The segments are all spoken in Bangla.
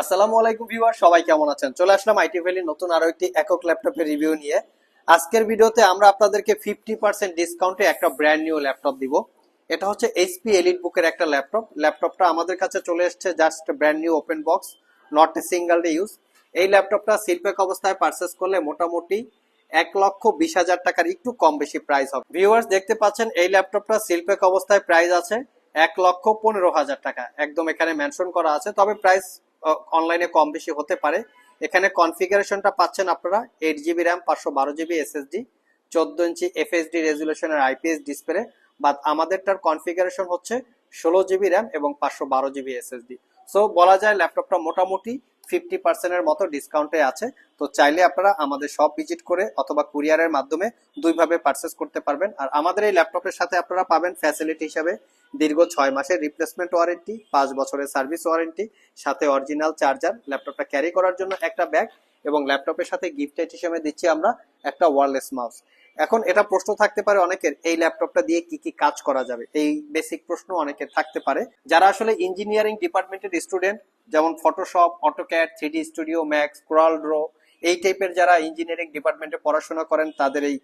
আসসালামু আলাইকুম ভিউয়ার, সবাই কেমন আছেন? চলে আসলাম আইটি ভ্যালির নতুন আরও একটি একক ল্যাপটপের রিভিউ নিয়ে। আজকের ভিডিওতে আমরা আপনাদেরকে ফিফটি পার্সেন্ট ডিসকাউন্টে একটা ব্র্যান্ড নিউ ল্যাপটপ দিব। এটা হচ্ছে এইচপি এলিট বুকের একটা ল্যাপটপ। ল্যাপটপটা আমাদের কাছে চলে এসেছে just brand new open box not a single day use এই ল্যাপটপটা শিল্পেক অবস্থায় পারচেস করলে মোটামুটি এক লক্ষ বিশ হাজার টাকার একটু কম বেশি প্রাইস হবে। ভিউয়ার্স দেখতে পাচ্ছেন, এই ল্যাপটপটা শিল্পেক অবস্থায় প্রাইস আছে এক লক্ষ পনেরো হাজার টাকা। একদম এখানে মেনশন করা আছে, তবে প্রাইস অনলাইনে কম বেশি হতে পারে। এখানে কনফিগারেশনটা পাচ্ছেন আপনারা এইট জিবি র্যাম পাঁচশো বারো জিবি এসএসডি চোদ্দ ইঞ্চি এফএসডি রেজুলেশনের আইপিএস ডিসপ্লে বাট আমাদেরটার কনফিগারেশন হচ্ছে ষোলো জিবি র্যাম এবং পাঁচশো বারো জিবি এসএসডি সো বলা যায় ল্যাপটপটা মোটামুটি ফিফটি পার্সেন্টের মতো ডিসকাউন্টে আছে। তো চাইলে আপনারা আমাদের সব ভিজিট করে অথবা কুরিয়ারের মাধ্যমে দুইভাবে পারচেস করতে পারবেন। আর আমাদের এই ল্যাপটপের সাথে আপনারা পাবেন ফ্যাসিলিটি হিসাবে দীর্ঘ ছয় মাসের রিপ্লেসমেন্ট ওয়ারেন্টি পাঁচ বছরের সার্ভিস ওয়ারেন্টি সাথে অরিজিনাল চার্জার ল্যাপটপটা ক্যারি করার জন্য একটা ব্যাগ এবং ল্যাপটপের সাথে গিফট হিসেবে দিচ্ছি আমরা একটা ওয়ারলেস মাউস এখন এটা প্রশ্ন থাকতে পারে অনেকের, এই ল্যাপটপটা দিয়ে কি কি কাজ করা যাবে? এই বেসিক প্রশ্ন অনেকের থাকতে পারে। যারা আসলে ইঞ্জিনিয়ারিং ডিপার্টমেন্টের স্টুডেন্ট যেমন Photoshop AutoCAD three D studio max Corel draw এই টাইপের যারা ইঞ্জিনিয়ারিং ডিপার্টমেন্টে পড়াশোনা করেন, তাদের এই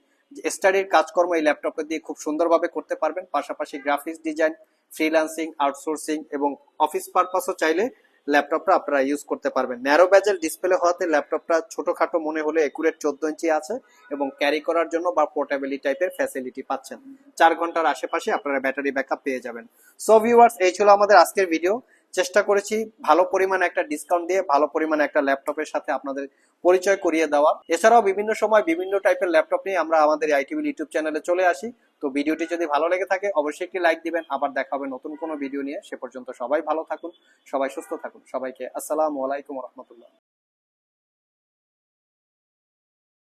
স্টাডির কাজকর্ম এই ল্যাপটপে দিয়ে খুব সুন্দরভাবে করতে পারবেন। পাশাপাশি গ্রাফিক্স ডিজাইন ফ্রিল্যান্সিং আউটসোর্সিং এবং অফিস পারপাসও চাইলে ল্যাপটপটা আপনারা ইউজ করতে পারবেন। ন্যারো ব্যাজেল ডিসপ্লে হওয়াতে ল্যাপটপটা ছোটখাটো মনে হলে একুরেট চোদ্দ ইঞ্চি আছে এবং ক্যারি করার জন্য বা পোর্টেবিলি টাইপের ফ্যাসিলিটি পাচ্ছেন। চার ঘণ্টার আশেপাশে আপনারা ব্যাটারি ব্যাকআপ পেয়ে যাবেন। সো ভিউয়ার্স এই ছিল আমাদের আজকের ভিডিও চেষ্টা করেছি ভালো পরিমাণে একটা ডিসকাউন্ট দিয়ে, ভালো পরিমাণে একটা ল্যাপটপের সাথে আপনাদের পরিচয় করিয়ে দেওয়া। এছাড়াও বিভিন্ন সময় বিভিন্ন টাইপের ল্যাপটপ নিয়ে আমরা আমাদের আইটিভি ইউটিউব চ্যানেলে চলে আসি। তো ভিডিওটি যদি ভালো লেগে থাকে, অবশ্যই একটি লাইক দিবেন। আবার দেখা হবে নতুন কোনো ভিডিও নিয়ে। সে পর্যন্ত সবাই ভালো থাকুন, সবাই সুস্থ থাকুন। সবাইকে আসসালামু আলাইকুম রহমতুল্লাহ।